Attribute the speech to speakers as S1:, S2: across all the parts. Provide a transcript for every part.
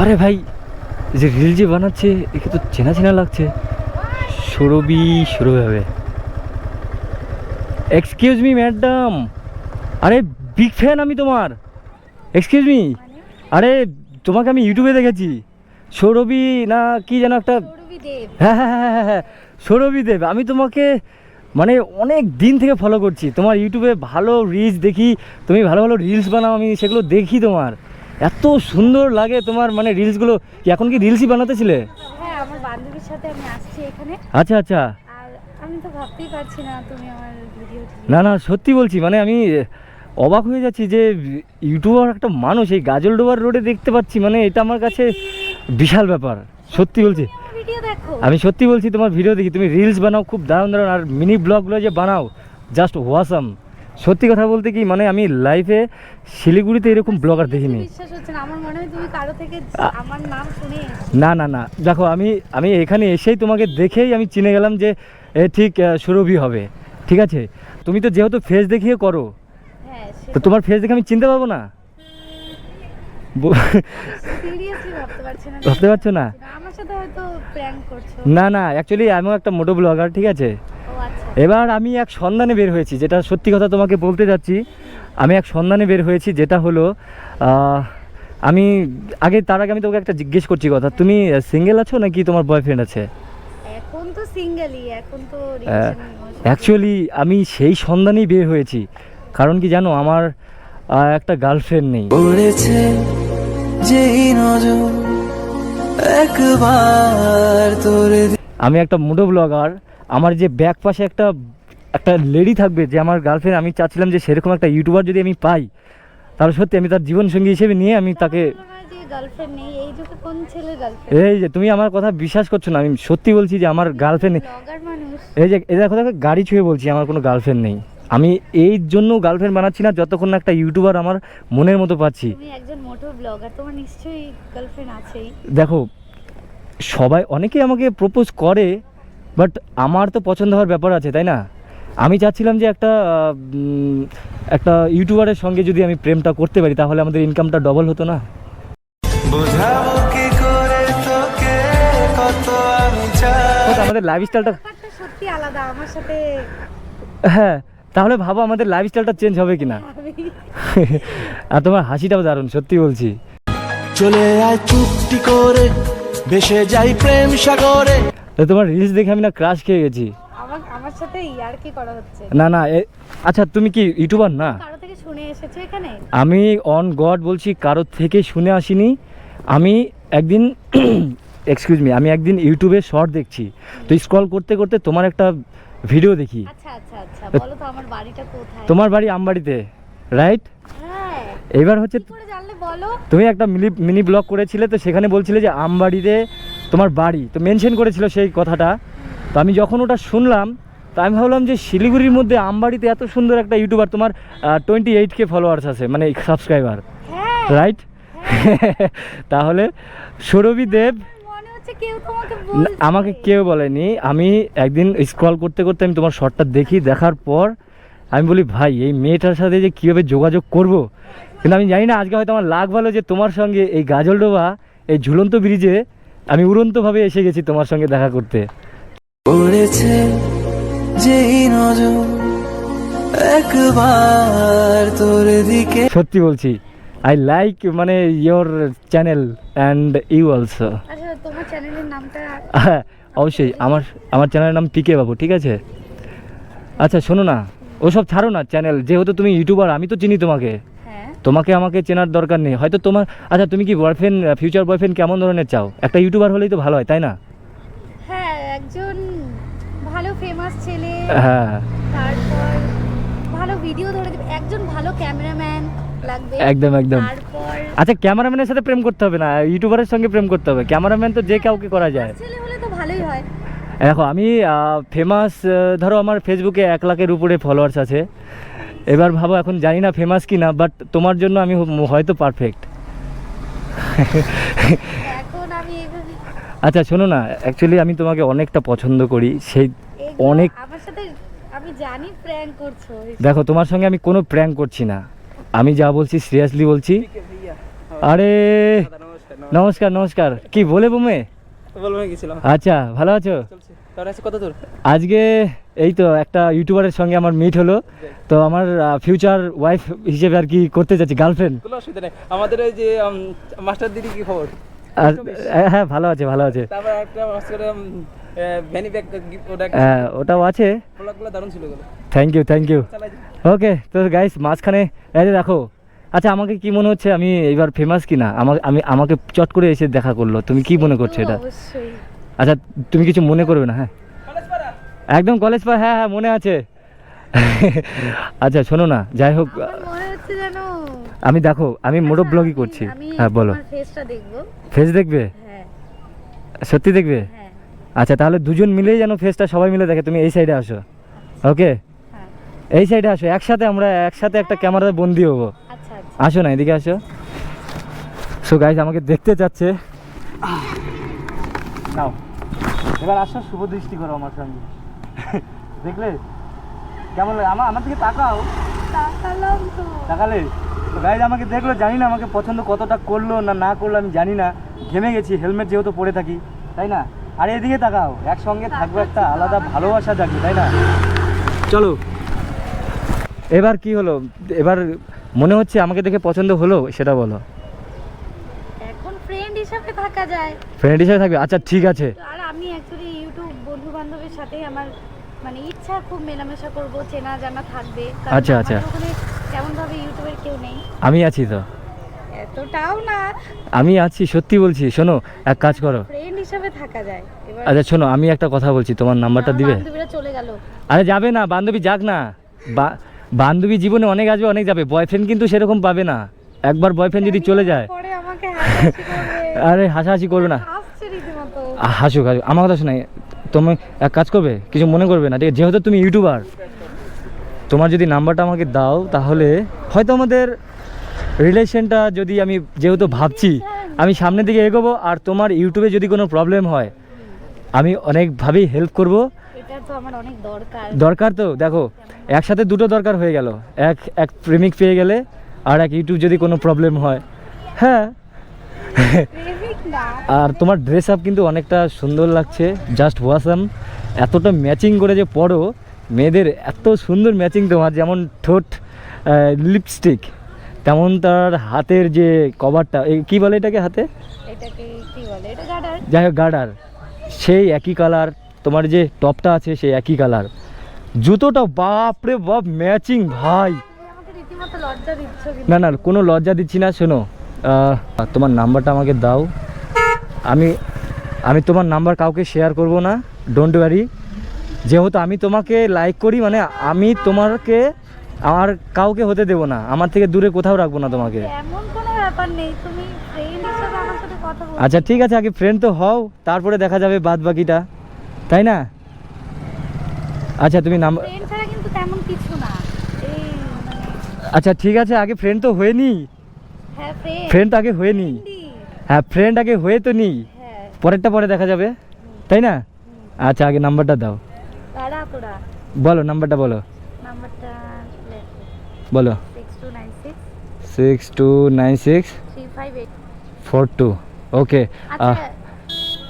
S1: আরে ভাই যে রিল যে বানাচ্ছে একে তো চেনা চেনা লাগছে। সৌরভি সৌরভ হবে এক্সকিউজ মি ম্যাডাম আরে বিগ ফ্যান আমি তোমার। এক্সকিউজ মি আরে তোমাকে আমি ইউটিউবে দেখেছি। সৌরভি না কি যেন একটা হ্যাঁ হ্যাঁ হ্যাঁ হ্যাঁ হ্যাঁ সৌরভী দেব। আমি তোমাকে মানে অনেক দিন থেকে ফলো করছি। তোমার ইউটিউবে ভালো রিলস দেখি তুমি ভালো ভালো রিলস বানাও আমি সেগুলো দেখি তোমার। এত সুন্দর লাগে তোমার মানে রিলসগুলো কি এখন কি রিলসই বানাতেছিলে?
S2: হ্যাঁ আমার বান্ধবীর সাথে আমি আসছি এখানে।
S1: আচ্ছা আচ্ছা।
S2: আর আমি তো ভাবতেই পারছি না তুমি আমার ভিডিও
S1: না না সত্যি বলছি মানে আমি অবাক হয়ে যাচ্ছি যে ইউটিউবার একটা মানুষ এই গাজলডোবার রোডে দেখতে পাচ্ছি মানে এটা আমার কাছে বিশাল ব্যাপার। সত্যি বলছি। আমি সত্যি বলছি তোমার ভিডিও দেখি তুমি রিলস বানাও খুব দারুণ দারুণ আর মিনি ব্লগগুলো যে বানাও জাস্ট ওয়াসাম সত্যি কথা বলতে কি মানে আমি লাইফে শিলিগুড়িতে এরকম ব্লগার দেখিনি।
S2: না
S1: না না দেখো আমি আমি এখানে এসেই তোমাকে দেখেই আমি চিনে গেলাম যে এ ঠিক সুরভি হবে ঠিক আছে? তুমি তো যেহেতু ফেস দেখিয়ে করো
S2: হ্যাঁ
S1: তো তোমার ফেস দেখে আমি চিনতে পারব না?
S2: ভাবতে পারছি না
S1: না? না অ্যাকচুয়ালি আমিও একটা মোটো ব্লগার ঠিক আছে? এবার আমি এক সন্ধানে বের হয়েছি যেটা সত্যি কথা তোমাকে বলতে যাচ্ছি। আমি এক সন্ধানে বের হয়েছি যেটা হলো আমি আগে তার আগে আমি তোকে একটা জিজ্ঞেস করছি কথা তুমি সিঙ্গেল আছো নাকি তোমার বয়ফ্রেন্ড আছে?
S2: এখন তো সিঙ্গেলই এখন তো
S1: অ্যাকচুয়ালি আমি সেই সন্ধানেই বের হয়েছি কারণ কি জানো আমার একটা গার্লফ্রেন্ড নেই।
S3: পড়েছে যেই নজর একবার তোরে
S1: আমি একটা মুডো ব্লগার আমার যে ব্যাক পাশে একটা একটা লেডি থাকবে যে আমার গার্লফ্রেন্ড আমি চাচ্ছিলাম যে সেরকম একটা ইউটিউবার যদি আমি পাই তাহলে সত্যি আমি তার জীবনসঙ্গী হিসেবে নিয়ে আমি তাকে
S2: এই
S1: যে তুমি আমার কথা বিশ্বাস করছ না আমি সত্যি বলছি যে আমার গার্লফ্রেন্ড এই যে দেখো দেখো গাড়ি ছুঁয়ে বলছি আমার কোনো গার্লফ্রেন্ড নেই। আমি এই জন্য গার্লফ্রেন্ড বানাচ্ছি না যতক্ষণ না একটা ইউটিউবার আমার মনের মতো পাচ্ছি। দেখো সবাই অনেকেই আমাকে প্রপোজ করে বাট আমার তো পছন্দ হওয়ার ব্যাপার আছে তাই না? আমি চাচ্ছিলাম যে একটা একটা ইউটিউবারের সঙ্গে যদি আমি প্রেমটা করতে পারি তাহলে আমাদের ইনকামটা ডবল হতো না? আমাদের লাইফস্টাইলটা
S2: সত্যি আলাদা আমার সাথে
S1: হ্যাঁ তাহলে ভাবো আমাদের লাইফস্টাইলটা চেঞ্জ হবে কি না আর তোমার হাসিটাও দারুণ সত্যি বলছি।
S3: চলে আয় চুক্তি করে ভেসে যাই প্রেম সাগরে।
S1: তো তোমার রিলস দেখে আমি না ক্রাশ খেয়ে গেছি।
S2: আমার আমার সাথে ইয়ার কি করা হচ্ছে?
S1: না না আচ্ছা তুমি কি ইউটিউবার না?
S2: কারও থেকে শুনে এসেছ এখানে?
S1: আমি অন গড বলছি কারোর থেকে শুনে আসিনি। আমি একদিন এক্সকিউজ মি আমি একদিন ইউটিউবে শর্ট দেখছি। তো স্ক্রল করতে করতে তোমার একটা ভিডিও দেখি।
S2: আচ্ছা আচ্ছা আচ্ছা বলো তো আমার বাড়িটা কোথায়?
S1: তোমার বাড়ি আমবাড়িতে রাইট
S2: হ্যাঁ।
S1: এবার হচ্ছে
S2: করে
S1: তুমি একটা মিনি মিনি ব্লগ করেছিলে তো সেখানে বলছিলে যে আমবাড়িতে তোমার বাড়ি তো মেনশন করেছিল সেই কথাটা। তো আমি যখন ওটা শুনলাম তো আমি ভাবলাম যে শিলিগুড়ির মধ্যে আমবাড়িতে এত সুন্দর একটা ইউটিউবার তোমার টোয়েন্টি এইট কে ফলোয়ার্স আছে মানে সাবস্ক্রাইবার
S2: হ্যাঁ।
S1: রাইট তাহলে সৌরভী দেব আমাকে কেউ বলেনি। আমি একদিন স্ক্রল করতে করতে আমি তোমার শর্টটা দেখি দেখার পর আমি বলি ভাই এই মেয়েটার সাথে যে কীভাবে যোগাযোগ করব? কিন্তু আমি জানি না আজকে হয়তো আমার লাগ ভালো যে তোমার সঙ্গে এই গাজলডোবা এই ঝুলন্ত ব্রিজে আমি উড়ন্তভাবে এসে গেছি তোমার সঙ্গে দেখা করতে।
S3: পড়েছে যেই নজর একবার তোর দিকে।
S1: সত্যি বলছি আই লাইক মানে your channel and you also
S2: আচ্ছা তোমার চ্যানেলের নামটা
S1: অবশ্যই আমার আমার চ্যানেলের নাম পিকে বাবু ঠিক আছে? আচ্ছা শোনো না ওসব ছাড়ো না চ্যানেল যেহেতু তুমি ইউটিউবার আমি তো চিনি তোমাকে। তোমাকে আমাকে চেনার দরকার নেই। হয়তো তোমার আচ্ছা তুমি কি বয়ফ্রেন্ড ফিউচার বয়ফ্রেন্ড কেমন ধরনের চাও? একটা ইউটিউবার হলেই তো ভালো হয় তাই না?
S2: হ্যাঁ একজন ভালো ফেমাস ছেলে
S1: হ্যাঁ।
S2: তারপর ভালো ভিডিও ধরে দেবে একজন ভালো ক্যামেরাম্যান লাগবে
S1: একদম একদম। আচ্ছা ক্যামেরাম্যানের সাথে প্রেম করতে হবে না ইউটিউবারের সঙ্গে প্রেম করতে হবে। ক্যামেরাম্যান তো যে কাউকে করা যায়।
S2: ছেলে হলে তো ভালোই হয়।
S1: দেখো আমি ফেমাস ধরো আমার ফেসবুকে এক লাখের উপরে ফলোয়ার্স আছে। এবার ভাবো এখন জানি না ফেমাস কি না বাট তোমার জন্য আমি হয়তো পারফেক্ট
S2: এখন আমি এইভাবে
S1: আচ্ছা শোনো না অ্যাকচুয়ালি আমি তোমাকে অনেকটা পছন্দ করি সেই অনেক
S2: আমার সাথে আমি জানি প্র্যাঙ্ক করছ।
S1: দেখো তোমার সঙ্গে আমি কোনো প্র্যাঙ্ক করছি না। আমি যা বলছি সিরিয়াসলি বলছি। আরে নমস্কার নমস্কার। কি বলে বুমে আচ্ছা ভালো আছো?
S4: চলছে। তাহলে আছে কত দূর?
S1: আজকে এই তো একটা ইউটিউবারের সঙ্গে আমার মিট হলো। তো আমার ফিউচার ওয়াইফ হিসেবে আর কি করতে চাচ্ছি গার্লফ্রেন্ড
S4: কোনো অসুবিধা নেই। আমাদের ওই যে মাস্টার দিদি কি খবর?
S1: হ্যাঁ ভালো আছে ভালো আছে।
S4: তারপর একটা মাস্টার ভ্যানি ব্যাগ ওটা
S1: হ্যাঁ, ওটাও আছে।
S4: প্রোডাক্টগুলো দারুণ ছিল
S1: thank you thank you okay তো গাইস মাঝখানে এই যে দেখো। আচ্ছা আমাকে কি মনে হচ্ছে আমি এবার ফেমাস কি না আমাকে আমি আমাকে চট করে এসে দেখা করল। তুমি কি মনে করছ এটা? আচ্ছা তুমি কিছু মনে করবে না হ্যাঁ? একদম কলেজ পা হ্যাঁ হ্যাঁ মনে আছে। আচ্ছা শোনো না যাই হোক
S2: আমার মনে হচ্ছে যেন
S1: আমি দেখো আমি মোটো
S2: আচ্ছা,
S1: ব্লগই করছি। হ্যাঁ বলো।
S2: তোমার ফেসটা দেখব।
S1: ফেস দেখবে?
S2: হ্যাঁ।
S1: সত্যি দেখবে?
S2: হ্যাঁ।
S1: আচ্ছা তাহলে দুজন মিলেই যেন ফেসটা সবাই মিলে দেখে তুমি এই সাইডে আসো। ওকে
S2: হ্যাঁ।
S1: এই সাইডে আসো একসাথে আমরা একসাথে একটা ক্যামেরাতে বন্দি হব।
S2: আচ্ছা আচ্ছা।
S1: আসো না এদিকে আসো। সো গাইজ আমাকে দেখতে চাচ্ছে। নাও। এবার আসো শুভ দৃষ্টি করো আমার সঙ্গে। দেখলে? কেমন লাগে? আমার আমার দিকে তাকাও।
S2: তাকালাম তো।
S1: তাকালে? গাইজ আমাকে দেখল জানি না আমাকে পছন্দ কতটা করল না না করল আমি জানি না। ঘেমে গেছি হেলমেট যেহেতু পরে থাকি তাই না? আর এদিকে তাকাও একসঙ্গে থাকব একটা আলাদা ভালোবাসা থাকবে তাই না? চলো। এবার কি হলো? এবার মনে হচ্ছে আমাকে দেখে পছন্দ হলো সেটা বলো।
S2: এখন ফ্রেন্ড হিসাবে থাকা যায়।
S1: ফ্রেন্ড হিসেবে থাকবে? আচ্ছা ঠিক আছে।
S2: আর আমি অ্যাকচুয়ালি ইউটিউব বন্ধু বান্ধবের সাথেই আমার মানে ইচ্ছা খুব মেলামেশা করব চেনা জানা থাকবে।
S1: আচ্ছা, আচ্ছা।
S2: ওখানে তেমন ভাবে ইউটিউবের কেউ নেই।
S1: আমি আছি তো।
S2: এতটাও না।
S1: আমি আছি সত্যি বলছি শোনো এক কাজ করো।
S2: ফ্রেন্ড হিসাবে থাকা যায়।
S1: আচ্ছা শোনো আমি একটা কথা বলছি তোমার নাম্বারটা দিবে?
S2: বান্ধবীরা চলে গেল।
S1: আরে যাবে না বান্ধবী যাক না। বান্ধবী জীবনে অনেক আসবে অনেক যাবে। বয়ফ্রেন্ড কিন্তু সেরকম পাবে না। একবার বয়ফ্রেন্ড যদি চলে যায়। আরে হাসাহাসি করবে না। হাসুক হাসুক। আমার কথা শোনাই তুমি এক কাজ করবে কিছু মনে করবে না ঠিক আছে? যেহেতু তুমি ইউটিউবার তোমার যদি নাম্বারটা আমাকে দাও তাহলে হয়তো আমাদের রিলেশনটা যদি আমি যেহেতু ভাবছি আমি সামনের দিকে এগোবো আর তোমার ইউটিউবে যদি কোনো প্রবলেম হয় আমি অনেকভাবেই হেল্প করব।
S2: আমার দরকার।
S1: দরকার তো দেখো একসাথে দুটো দরকার হয়ে গেল। এক এক প্রেমিক পেয়ে গেলে আর এক ইউটিউব যদি কোনো প্রবলেম হয়। হ্যাঁ। আর তোমার ড্রেস আপ কিন্তু অনেকটা সুন্দর লাগছে জাস্ট ওয়াসাম এতটা ম্যাচিং করে যে পড়ো মেয়েদের এত সুন্দর ম্যাচিং তোমার যেমন ঠোঁট লিপস্টিক তেমন তার হাতের যে কভারটা কী বলে এটাকে হাতে? যাই হোক গার্ডার সেই একই কালার তোমার যে টপটা আছে সেই একই কালার জুতোটা বাপরে বাপ ম্যাচিং ভাই। না না কোনো লজ্জা দিচ্ছি না শোনো। তোমার নাম্বারটা আমাকে দাও। আমি আমি তোমার নাম্বার কাউকে শেয়ার করব না ডোন্ট ওয়ারি যেহেতু আমি তোমাকে লাইক করি মানে আমি তোমাকে আর কাউকে হতে দেবো না। আমার থেকে দূরে কোথাও রাখব না তোমাকে।
S2: এমন কোনো ব্যাপার নেই তুমি ফ্রেন্ড হিসেবে আমার সাথে কথা বলো।
S1: আচ্ছা ঠিক আছে আগে ফ্রেন্ড তো হও তারপরে দেখা যাবে বাদ বাকিটা তাই না? আচ্ছা তুমি নাম্বার
S2: ফ্রেন্ড ছাড়া কিন্তু তেমন কিছু না। এই মানে
S1: আচ্ছা ঠিক আছে আগে ফ্রেন্ড তো হয়ে নি
S2: হ্যাঁ ফ্রেন্ড
S1: ফ্রেন্ড আগে হয়ে নি হ্যাঁ ফ্রেন্ড আগে হয়ে তো নি
S2: হ্যাঁ।
S1: পরেরটা পরে দেখা যাবে। তাই না? আচ্ছা আগে নাম্বারটা দাও। বলো নাম্বারটা বলো। বলো।
S2: Six two nine six
S1: four two okay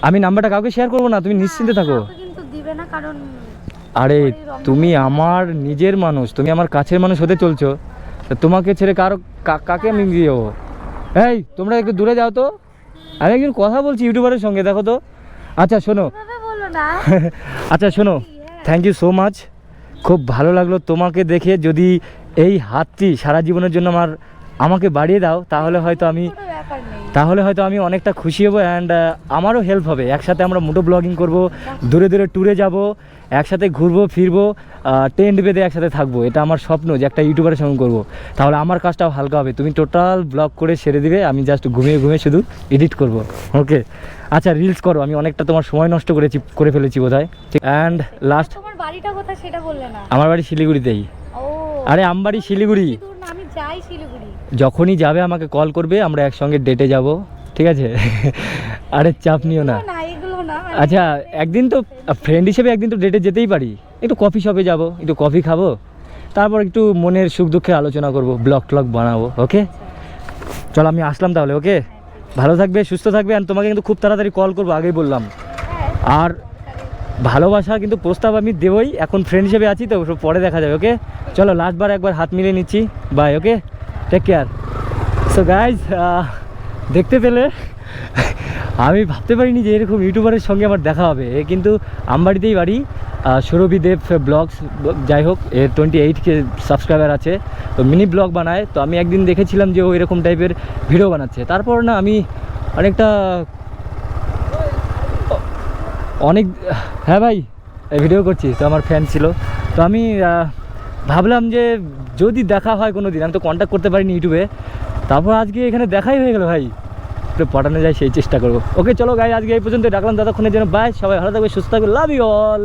S1: আমি নাম্বারটা কাউকে শেয়ার করব না? তুমি নিশ্চিন্তে থাকো। আরে তুমি আমার নিজের মানুষ তুমি আমার কাছের মানুষ হতে চলছো। তা তোমাকে ছেড়ে কারও কাকে আমি দিয়ে যাব? এই তোমরা একটু দূরে যাও তো। আমি একজন কথা বলছি ইউটিউবারের সঙ্গে দেখো তো। আচ্ছা শোনো। আচ্ছা শোনো। থ্যাংক ইউ সো মাচ খুব ভালো লাগল তোমাকে দেখে। যদি এই হাতটি সারা জীবনের জন্য আমার আমাকে বাড়িয়ে দাও তাহলে হয়তো আমি তাহলে হয়তো আমি অনেকটা খুশি হব অ্যান্ড আমারও হেল্প হবে। একসাথে আমরা মোটো ব্লগিং করব দূরে দূরে ট্যুরে যাব একসাথে ঘুরবো ফিরবো টেন্ট বেঁধে একসাথে থাকব। এটা আমার স্বপ্ন যে একটা ইউটিউবারের সঙ্গে করব। তাহলে আমার কাজটাও হালকা হবে। তুমি টোটাল ব্লগ করে সেরে দিবে আমি জাস্ট ঘুমিয়ে ঘুমিয়ে শুধু এডিট করব। ওকে আচ্ছা রিলস করো। আমি অনেকটা তোমার সময় নষ্ট করেছি করে ফেলেছি বোধ হয় অ্যান্ড লাস্ট
S2: তোমার বাড়িটা কোথায় সেটা বললে না?
S1: আমার বাড়ি শিলিগুড়িতেই। আরে আমবাড়ি শিলিগুড়ি।
S2: আমি যাই শিলিগুড়ি।
S1: যখনই যাবে আমাকে কল করবে আমরা একসঙ্গে ডেটে যাব ঠিক আছে? আরে চাপ নিও না।
S2: মানে
S1: আচ্ছা একদিন তো ফ্রেন্ড হিসেবে একদিন তো ডেটে যেতেই পারি। একটু কফি শপে যাব একটু কফি খাব তারপর একটু মনের সুখ দুঃখে আলোচনা করব ব্লগ ট্লগ বানাবো ওকে চলো আমি আসলাম তাহলে ওকে ভালো থাকবে সুস্থ থাকবে আর তোমাকে কিন্তু খুব তাড়াতাড়ি কল করব আগেই বললাম। আর ভালোবাসা কিন্তু প্রস্তাব আমি দেবই এখন ফ্রেন্ড হিসেবে আছি তো পরে দেখা যাবে ওকে চলো লাস্টবার একবার হাত মিলিয়ে নিচ্ছি bye okay take care so guys দেখতে পেলে? আমি ভাবতে পারিনি যে এরকম ইউটিউবারের সঙ্গে আমার দেখা হবে। এ কিন্তু আমবাড়িতেই বাড়ি। সুরভি দেব ব্লগস, যাই হোক এর টোয়েন্টি এইট কে সাবস্ক্রাইবার আছে। তো মিনি ব্লগ বানায়। তো আমি একদিন দেখেছিলাম যে ও এরকম টাইপের ভিডিও বানাচ্ছে। তারপর না, আমি অনেকটা অনেক হ্যাঁ ভাই ভিডিও করছি তো আমার ফ্যান ছিল। তো আমি ভাবলাম যে যদি দেখা হয় কোনো দিন আমি তো কন্ট্যাক্ট করতে পারিনি ইউটিউবে। তারপর আজকে এখানে দেখাই হয়ে গেলো ভাই। তো পাঠানো যায় সেই চেষ্টা করব। ওকে চলো গাই আজকে এই পর্যন্ত ডাকলাম ততক্ষণের জন্য। বাই সবাই ভালো থাকবে, সুস্থ থাকবে। Love you all